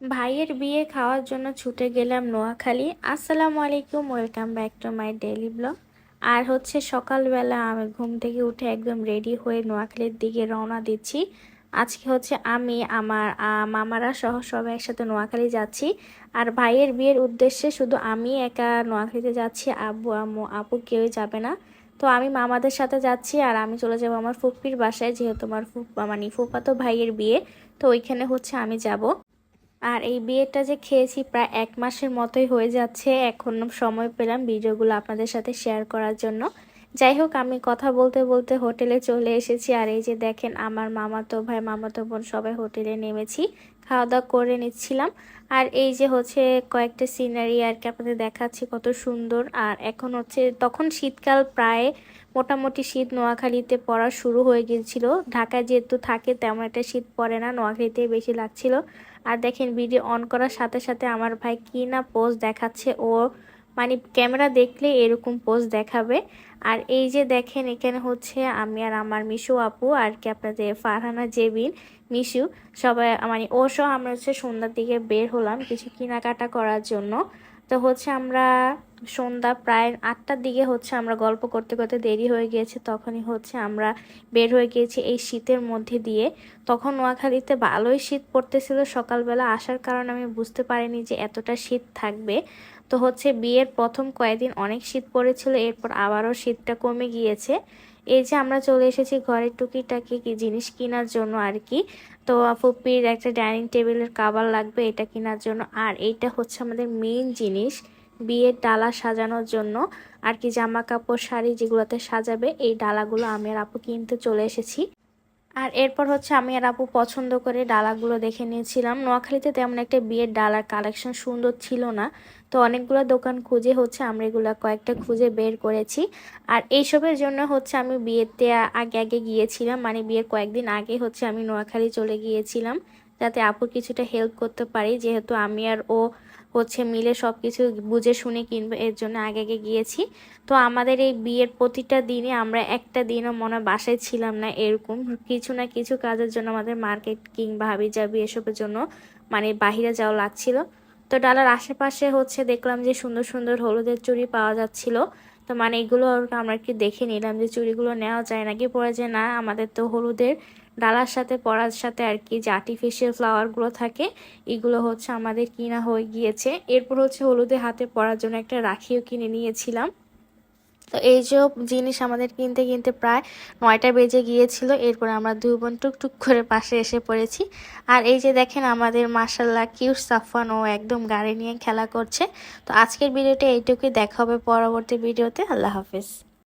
ভাইয়ের বিয়ে খাওয়ার জন্য ছুটে গেলাম নোয়াখালী। আসসালামু আলাইকুম, welcome back to my daily blog. আর হচ্ছে সকালবেলা আমি ঘুম থেকে উঠে একদম রেডি হয়ে নোয়াখালীর দিকে রওনা দিচ্ছি। আজকে হচ্ছে আমি, আমার মামারা সহ সবাই একসাথে নোয়াখালী যাচ্ছি। আর ভাইয়ের বিয়ের উদ্দেশ্যে শুধু আমি একা নোয়াখালীতে যাচ্ছি, আব্বু, আম্মু, আপু কেউই যাবে না। তো আমি মামাদের সাথে যাচ্ছি আর আমি চলে যাব আমার ফুপ্পির বাসায়, যেহেতু আমার ফুপ্পা মানে ফুপাতো ভাইয়ের বিয়ে। তো ওইখানে হচ্ছে আমি যাব। আর এই বিয়েটা যে খেয়েছি প্রায় এক মাসের মতোই হয়ে যাচ্ছে। এখন সময় পেলাম ভিডিওগুলো আপনাদের সাথে শেয়ার করার জন্য। যাই হোক, আমি কথা বলতে বলতে হোটেলে চলে এসেছি। আর এই যে দেখেন, আমার মামাতো ভাই, মামাতো বোন সবাই হোটেলে নেমেছি। খাওয়া দাওয়া করে নিচ্ছিলাম। আর এই যে হচ্ছে কয়েকটা সিনারি আর কি আপনাদের দেখাচ্ছি কত সুন্দর। আর এখন হচ্ছে, তখন শীতকাল প্রায় মোটামুটি শীত নোয়াখালীতে পড়া শুরু হয়ে গিয়েছিল। ঢাকায় যেহেতু থাকে, তেমন একটা শীত পড়ে না নোয়াখালীতে বেশি লাগছিল। আর দেখেন, ভিডিও অন করার সাথে সাথে আমার ভাই কি না পোজ দেখাচ্ছে, ও মানে ক্যামেরা দেখলে এরকম পোজ দেখাবে। আর এই যে দেখেন, এখানে হচ্ছে আমি আর আমার মিশু আপু আর কি আপনাদের ফারহানা, জেবিন, মিশু সবাই মানে ও আমরা হচ্ছে সন্ধ্যার দিকে বের হলাম কিছু কেনাকাটা করার জন্য। তো হচ্ছে আমরা সন্ধ্যা প্রায় আটটার দিকে হচ্ছে আমরা গল্প করতে করতে দেরি হয়ে গিয়েছে, তখনই হচ্ছে আমরা বের হয়ে গিয়েছি এই শীতের মধ্যে দিয়ে। তখন নোয়াখালীতে ভালোই শীত পড়তেছিল, সকালবেলা আসার কারণে আমি বুঝতে পারিনি যে এতটা শীত থাকবে। তো হচ্ছে বিয়ের প্রথম কয়েকদিন অনেক শীত পড়েছিল, এরপর আবারও শীতটা কমে গিয়েছে। এই যে আমরা চলে এসেছি ঘরের টুকিটাকি কি জিনিস কেনার জন্য আর কি। তো ফুপির একটা ডাইনিং টেবিলের কাবার লাগবে এটা কেনার জন্য। আর এইটা হচ্ছে আমাদের মেইন জিনিস, বিয়ের ডালা সাজানোর জন্য। আর কি জামা কাপড়, শাড়ি যেগুলোতে সাজাবে, এই ডালাগুলো আমি আর আপু কিনতে চলে এসেছি। আর এরপর হচ্ছে আমি আর আপু পছন্দ করে ডালাগুলো দেখে নিয়েছিলাম। নোয়াখালীতে তেমন একটা বিয়ের ডালার কালেকশন সুন্দর ছিল না। তো অনেকগুলো দোকান খুঁজে হচ্ছে আমরা এগুলো কয়েকটা খুঁজে বের করেছি। আর এইসবের জন্য হচ্ছে আমি বিয়েতে আগে আগে গিয়েছিলাম। মানে বিয়ের কয়েকদিন আগে হচ্ছে আমি নোয়াখালী চলে গিয়েছিলাম। যাতে আপুর কিছুটা হেল্প করতে পারি। যেহেতু আমি আর ও হচ্ছে মিলে সব কিছু বুঝে শুনে কিনবো, এর জন্য আগে আগে গিয়েছি। তো আমাদের এই বিয়ের প্রতিটা দিনে আমরা একটা দিনও মনে বাসায় ছিলাম না এরকম। কিছু না কিছু কাজের জন্য আমাদের মার্কেট কিংবা হাবি যাবি এসবের জন্য মানে বাহিরে যাওয়া লাগছিল। তো ডালার আশেপাশে হচ্ছে দেখলাম যে সুন্দর সুন্দর হলুদের চুড়ি পাওয়া যাচ্ছিল। তো মানে এগুলো আমরা কি দেখে নিলাম যে চুড়িগুলো নেওয়া যায় নাকি। পরে যে না, আমাদের তো হলুদের ডালার সাথে, পরার সাথে আর কি যে আর্টিফিশিয়াল ফ্লাওয়ারগুলো থাকে, এগুলো হচ্ছে আমাদের কিনা হয়ে গিয়েছে। এরপর হচ্ছে হলুদে হাতে পরার জন্য একটা রাখিও কিনে নিয়েছিলাম। তো এই যে জিনিস আমাদের কিনতে কিনতে প্রায় নয়টা বেজে গিয়েছিল। এরপর আমরা দুই বোন টুকটুক করে পাশে এসে পড়েছি। আর এই যে দেখেন আমাদের মার্শাল্লাহ কিউট সাফান ও একদম গাড়ি নিয়ে খেলা করছে। তো আজকের ভিডিওটি এইটুকুই। দেখা হবে পরবর্তী ভিডিওতে। আল্লাহ হাফিজ।